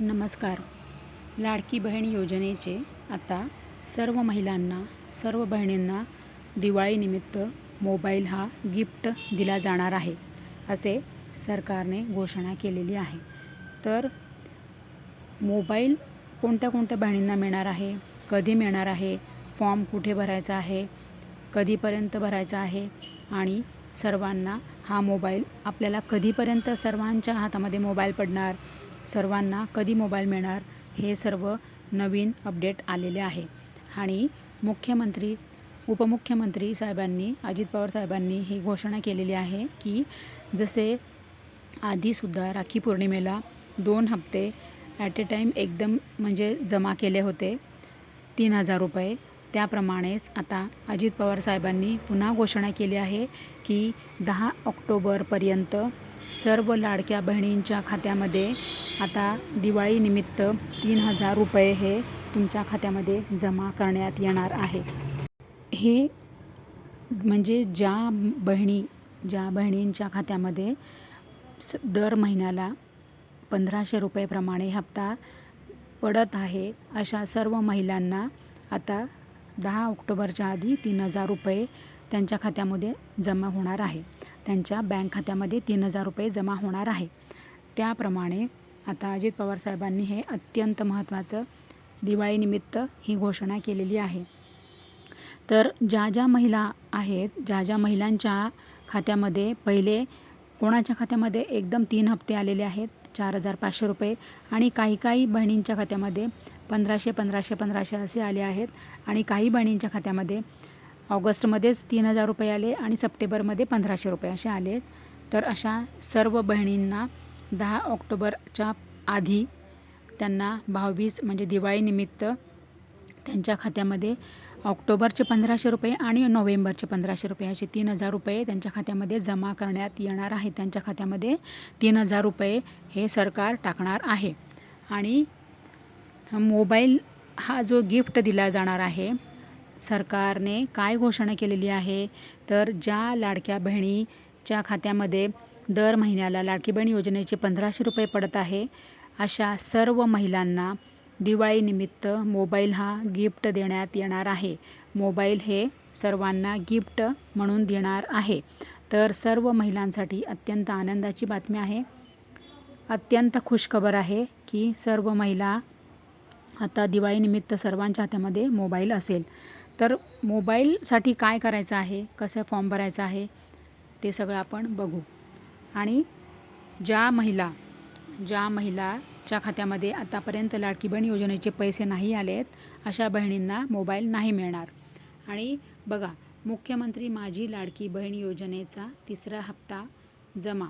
नमस्कार. लाडकी बहीण योजनेचे आता सर्व महिलांना सर्व बहिणींना दिवाळीनिमित्त मोबाईल हा गिफ्ट दिला जाणार आहे असे सरकारने घोषणा केलेली आहे. तर मोबाईल कोणत्या कोणत्या बहिणींना मिळणार आहे कधी मिळणार आहे फॉर्म कुठे भरायचा आहे कधीपर्यंत भरायचा आहे आणि सर्वांना हा मोबाईल आपल्याला कधीपर्यंत सर्वांच्या हातामध्ये मोबाईल पडणार सर्वांना कधी मोबाईल मिळणार हे सर्व नवीन अपडेट आलेले आहे. आणि मुख्यमंत्री उपमुख्यमंत्री साहेबांनी अजित पवार साहेबांनी ही घोषणा केलेली आहे की जसे आधीसुद्धा राखी पौर्णिमेला दोन हप्ते ॲट ए टाईम एकदम म्हणजे जमा केले होते तीन हजार रुपये. त्याप्रमाणेच आता अजित पवार साहेबांनी पुन्हा घोषणा केली आहे की दहा ऑक्टोबरपर्यंत सर्व लाडक्या बहिणींच्या खात्यामध्ये आता दिवाळीनिमित्त तीन हजार रुपये हे तुमच्या खात्यामध्ये जमा करण्यात येणार आहे. हे म्हणजे ज्या बहिणी ज्या बहिणींच्या खात्यामध्ये स दर महिन्याला पंधराशे रुपयेप्रमाणे हप्ता पडत आहे अशा सर्व महिलांना आता दहा ऑक्टोबरच्या आधी तीन हजार रुपये त्यांच्या खात्यामध्ये जमा होणार आहे. त्यांच्या बँक खात्यामध्ये तीन हजार रुपये जमा होणार आहे. त्याप्रमाणे आता अजित पवार साहेबांनी हे अत्यंत महत्त्वाचं दिवाळीनिमित्त ही घोषणा केलेली आहे. तर ज्या ज्या महिला आहेत ज्या ज्या महिलांच्या खात्यामध्ये पहिले कोणाच्या खात्यामध्ये एकदम तीन हप्ते आलेले आहेत चार हजार पाचशे रुपये आणि काही काही बहिणींच्या खात्यामध्ये पंधराशे पंधराशे पंधराशे असे आले आहेत आणि काही बहिणींच्या खात्यामध्ये ऑगस्टमध्येच तीन हजार रुपये आले आणि सप्टेंबरमध्ये पंधराशे रुपये असे आले. तर अशा सर्व बहिणींना दहा ऑक्टोबरच्या आधी त्यांना भाऊबीज म्हणजे दिवाळीनिमित्त त्यांच्या खात्यामध्ये ऑक्टोबरचे पंधराशे रुपये आणि नोव्हेंबरचे पंधराशे रुपये असे तीन हजार रुपये त्यांच्या खात्यामध्ये जमा करण्यात येणार आहे. त्यांच्या खात्यामध्ये तीन हजार रुपये हे सरकार टाकणार आहे. आणि मोबाईल हा जो गिफ्ट दिला जाणार आहे सरकारने काय घोषणा केलेली आहे? तर ज्या लाडक्या बहिणीच्या खात्यामध्ये दर महिन्याला लाडकी बहीण योजनेचे पंधराशे रुपये पडत आहे अशा सर्व महिलांना दिवाळीनिमित्त मोबाईल हा गिफ्ट देण्यात येणार आहे. मोबाईल हे सर्वांना गिफ्ट म्हणून देणार आहे. तर सर्व महिलांसाठी अत्यंत आनंदाची बातमी आहे. अत्यंत खुशखबर आहे की सर्व महिला आता दिवाळीनिमित्त सर्वांच्या हातामध्ये मोबाईल असेल. तर मोबाईलसाठी काय करायचं आहे? कसं फॉर्म भरायचा आहे? ते सगळं आपण बघू. आणि ज्या महिला ज्या महिलाच्या खात्यामध्ये आतापर्यंत लाडकी बहीण योजनेचे पैसे नाही आले आहेत अशा बहिणींना मोबाईल नाही मिळणार. आणि बघा मुख्यमंत्री माझी लाडकी बहीण योजनेचा तिसरा हप्ता जमा.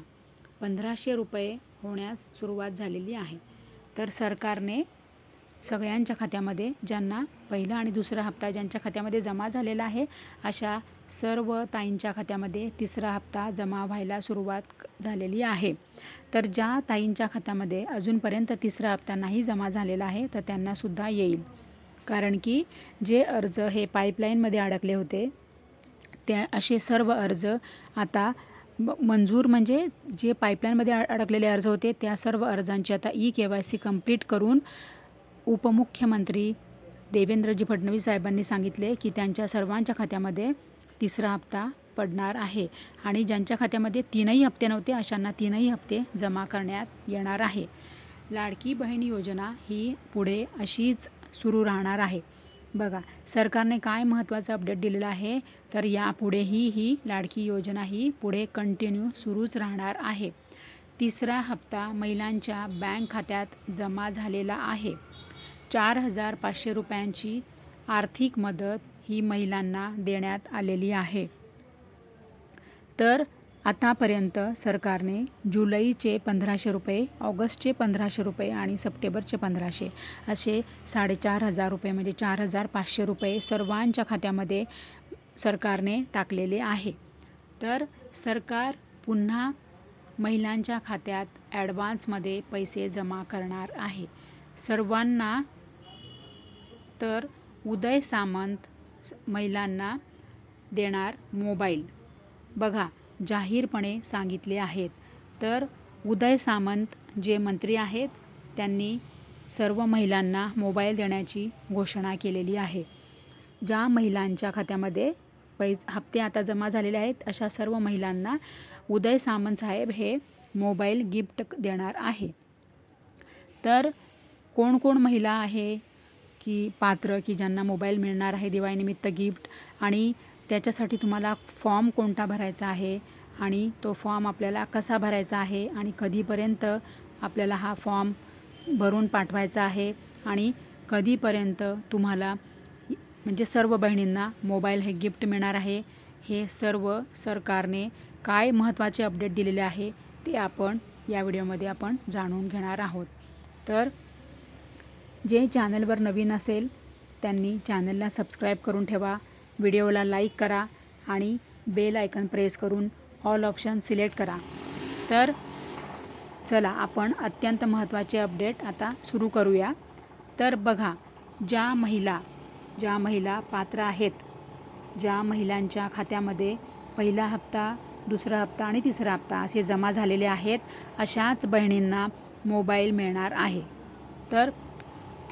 पंधराशे रुपये होण्यास सुरुवात झालेली आहे. तर सरकारने सगळ्यांच्या खात्यामध्ये ज्यांना पहिला आणि दुसरा हप्ता ज्यांच्या खात्यामध्ये जमा झालेला आहे अशा सर्व ताईंच्या खात्यामध्ये तिसरा हप्ता जमा व्हायला सुरुवात झालेली आहे. तर ज्या ताईंच्या खात्यामध्ये अजूनपर्यंत तिसरा हप्ता नाही जमा झालेला आहे तर त्यांनासुद्धा येईल. कारण की जे अर्ज हे पाईपलाईनमध्ये अडकले होते त्या असे सर्व अर्ज आता म मंजूर म्हणजे जे पाईपलाईनमध्ये अडकलेले अर्ज होते त्या सर्व अर्जांची आता E K Y C complete करून उपमुख्यमंत्री देवेंद्रजी फडणवीस साहेबांनी सांगितले की त्यांच्या सर्वांच्या खात्यामध्ये तिसरा हप्ता पडणार आहे आणि ज्यांच्या खात्यामध्ये तीनही हप्ते नव्हते अशांना तीनही हप्ते जमा करण्यात येणार आहे. लाडकी बहीण योजना ही पुढे अशीच सुरू राहणार आहे. बघा सरकारने काय महत्त्वाचं अपडेट दिलेलं आहे तर यापुढेही ही लाडकी योजना ही पुढे कंटिन्यू सुरूच राहणार आहे. तिसरा हप्ता महिलांच्या बँक खात्यात जमा झालेला आहे. चार हजार पाचशे रुपयांची आर्थिक मदत ही महिलांना देण्यात आलेली आहे. तर आतापर्यंत सरकारने जुलैचे पंधराशे रुपये ऑगस्टचे पंधराशे रुपये आणि सप्टेंबरचे पंधराशे असे साडेचार हजार रुपये म्हणजे चार हजार पाचशे रुपये सर्वांच्या खात्यामध्ये सरकारने टाकलेले आहे. तर सरकार पुन्हा महिलांच्या खात्यात ॲडव्हान्समध्ये पैसे जमा करणार आहे. सर्वांना तर उदय सामंत स- महिलांना देणार मोबाईल. बघा जाहीरपणे सांगितले आहेत. तर उदय सामंत जे मंत्री आहेत त्यांनी सर्व महिलांना मोबाईल देण्याची घोषणा केलेली आहे. ज्या महिलांच्या खात्यामध्ये पै हप्ते आता जमा झालेले आहेत अशा सर्व महिलांना उदय सामंत साहेब हे मोबाईल गिफ्ट देणार आहे. तर कोण कोण महिला आहे की पात्र की ज्यांना मोबाईल मिळणार आहे दिवाळीनिमित्त गिफ्ट आणि त्याच्यासाठी तुम्हाला फॉर्म कोणता भरायचा आहे आणि तो फॉर्म आपल्याला कसा भरायचा आहे आणि कधीपर्यंत आपल्याला हा फॉर्म भरून पाठवायचा आहे आणि कधीपर्यंत तुम्हाला म्हणजे सर्व बहिणींना मोबाईल हे गिफ्ट मिळणार आहे हे सर्व सरकारने काय महत्त्वाचे अपडेट दिलेले आहे ते आपण या व्हिडिओमध्ये आपण जाणून घेणार आहोत. तर जे चॅनलवर नवीन असेल त्यांनी चॅनलला सबस्क्राईब करून ठेवा व्हिडिओला लाईक करा आणि बेल आयकन प्रेस करून ऑल ऑप्शन सिलेक्ट करा. तर चला आपण अत्यंत महत्त्वाचे अपडेट आता सुरू करूया. तर बघा ज्या महिला ज्या महिला पात्र आहेत ज्या महिलांच्या खात्यामध्ये पहिला हप्ता दुसरा हप्ता आणि तिसरा हप्ता असे जमा झालेले आहेत अशाच बहिणींना मोबाईल मिळणार आहे. तर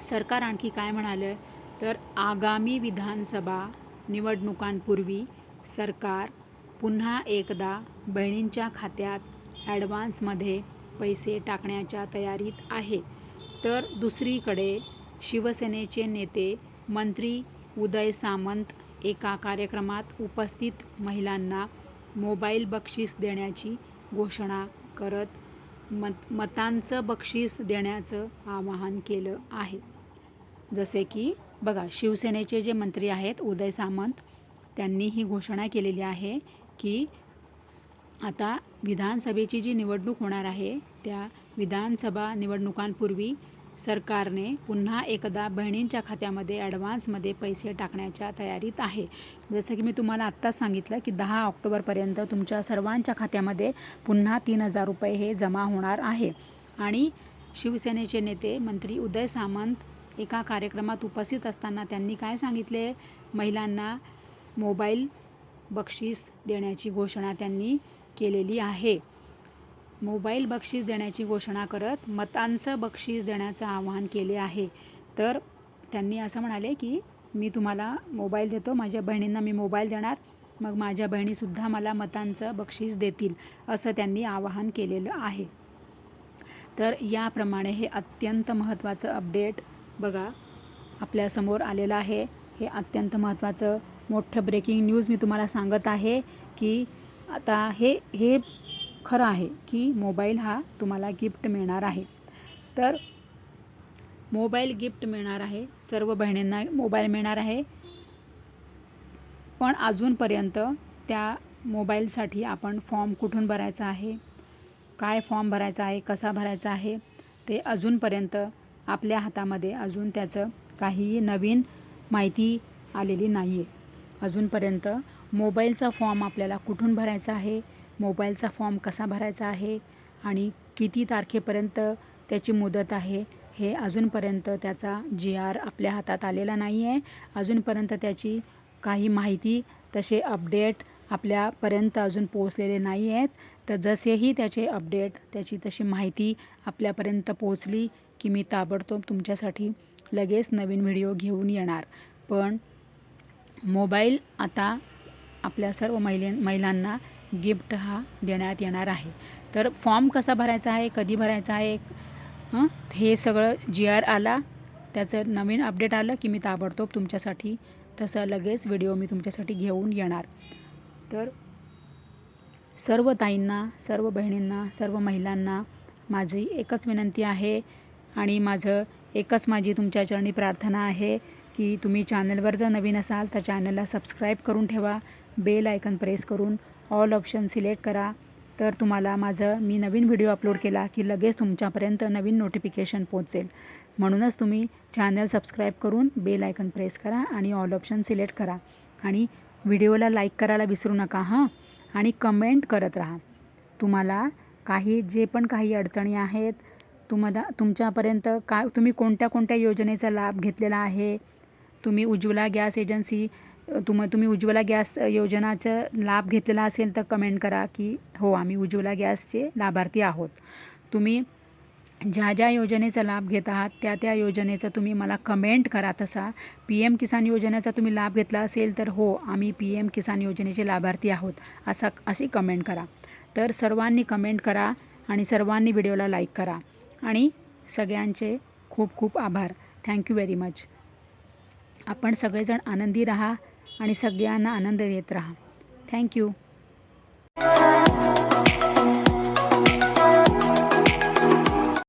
सरकार आणखी काय म्हणालं तर आगामी विधानसभा निवडणुकांपूर्वी सरकार पुन्हा एकदा बहिणींच्या खात्यात ॲडव्हान्समध्ये पैसे टाकण्याच्या तयारीत आहे. तर दुसरीकडे शिवसेनेचे नेते मंत्री उदय सामंत एका कार्यक्रमात उपस्थित महिलांना मोबाईल बक्षीस देण्याची घोषणा करत मत मतांचं बक्षीस देण्याचं आवाहन केलं आहे. जसे की बघा शिवसेनेचे जे मंत्री आहेत उदय सामंत त्यांनी ही घोषणा केलेली आहे की आता विधानसभेची जी निवडणूक होणार आहे त्या विधानसभा निवडणुकांपूर्वी सरकारने पुन्हा एकदा बहिणींच्या खात्यामध्ये ॲडव्हान्समध्ये पैसे टाकण्याच्या तयारीत आहे. जसं की मी तुम्हाला आत्ताच सांगितलं की दहा ऑक्टोबरपर्यंत तुमच्या सर्वांच्या खात्यामध्ये पुन्हा तीन हजार रुपये हे जमा होणार आहे. आणि शिवसेनेचे नेते मंत्री उदय सामंत एका कार्यक्रमात उपस्थित असताना त्यांनी काय सांगितले? महिलांना मोबाईल बक्षीस देण्याची घोषणा त्यांनी केलेली आहे. मोबाईल बक्षीस देण्याची घोषणा करत मतांचं बक्षीस देण्याचं आवाहन केले आहे. तर त्यांनी असं म्हणाले की मी तुम्हाला मोबाईल देतो माझ्या बहिणींना मी मोबाईल देणार मग माझ्या बहिणीसुद्धा मला मतांचं बक्षीस देतील असं त्यांनी आवाहन केलेलं आहे. तर याप्रमाणे हे अत्यंत महत्त्वाचं अपडेट बघा आपल्यासमोर आलेलं आहे. हे अत्यंत महत्त्वाचं मोठं ब्रेकिंग न्यूज मी तुम्हाला सांगत आहे की आता हे हे खरं आहे की मोबाईल हा तुम्हाला गिफ्ट मिळणार आहे. तर मोबाईल गिफ्ट मिळणार आहे. सर्व बहिणींना मोबाईल मिळणार आहे. पण अजूनपर्यंत त्या मोबाईलसाठी आपण फॉर्म कुठून भरायचा आहे? काय फॉर्म भरायचा आहे? कसा भरायचा आहे? ते अजूनपर्यंत आपल्या हातामध्ये अजून त्याचं काहीही नवीन माहिती आलेली नाही आहे अजूनपर्यंत मोबाईलचा फॉर्म आपल्याला कुठून भरायचा आहे? मोबाईलचा फॉर्म कसा भरायचा आहे आणि किती तारखेपर्यंत त्याची मुदत आहे हे अजूनपर्यंत त्याचा जी आर आपल्या हातात आलेला नाही आहे. अजूनपर्यंत त्याची काही माहिती तसे अपडेट आपल्यापर्यंत अजून पोहोचलेले नाही आहेत. तर जसेही त्याचे अपडेट त्याची तशी माहिती आपल्यापर्यंत पोहोचली की मी ताबडतोब तुमच्यासाठी लगेच नवीन व्हिडिओ घेऊन येणार. पण मोबाईल आता आपल्या सर्व महिले महिलांना गिफ्ट हा देण्यात येणार आहे. तर फॉर्म कसा भरायचा आहे कधी भरायचा आहे हं? हे सगळं जी आर आला त्याचं नवीन अपडेट आलं की मी ताबडतोब तुमच्यासाठी तसं लगेच व्हिडिओ मी तुमच्यासाठी घेऊन येणार. तर सर्व ताईंना सर्व बहिणींना सर्व महिलांना माझी एकच विनंती आहे आणि माझं एकच माझी तुमच्या चरणी प्रार्थना आहे की तुम्ही चॅनलवर जर नवीन असाल तर चॅनलला सबस्क्राईब करून ठेवा बेल आयकन प्रेस करून ऑल ऑप्शन सिलेक्ट करा. तर तुम्हाला माझं मी नवीन व्हिडिओ अपलोड केला की लगेच तुमच्यापर्यंत नवीन नोटिफिकेशन पोचेल म्हणूनच तुम्ही चॅनल सबस्क्राईब करून बेल आयकन प्रेस करा आणि ऑल ऑप्शन सिलेक्ट करा. आणि व्हिडिओला लाईक करायला विसरू नका हां? आणि कमेंट करत राहा. तुम्हाला काही जे पण काही अडचणी आहेत तुम्हाला तुमच्यापर्यंत का तुम्ही कोणत्या कोणत्या योजनेचा लाभ घेतलेला आहे? तुम्ही उज्ज्वला गॅस एजन्सी तुम तुम्ही उज्ज्वला गॅस योजनाचा लाभ घेतलेला असेल तर कमेंट करा की हो आम्ही उज्ज्वला गॅसचे लाभार्थी आहोत. तुम्ही ज्या ज्या योजनेचा लाभ घेत आहात त्या त्या योजनेचा तुम्ही मला कमेंट करा तसा. पी एम किसान योजनेचा तुम्ही लाभ घेतला असेल तर हो आम्ही पी एम किसान योजनेचे लाभार्थी आहोत असा अशी कमेंट करा. तर सर्वांनी कमेंट करा आणि सर्वांनी व्हिडिओला लाईक करा. आणि सगळ्यांचे खूप खूप आभार. थँक्यू व्हेरी मच आपण सगळेजण आनंदी राहा. आणि सगळ्यांना आनंद देत राहा. थँक्यू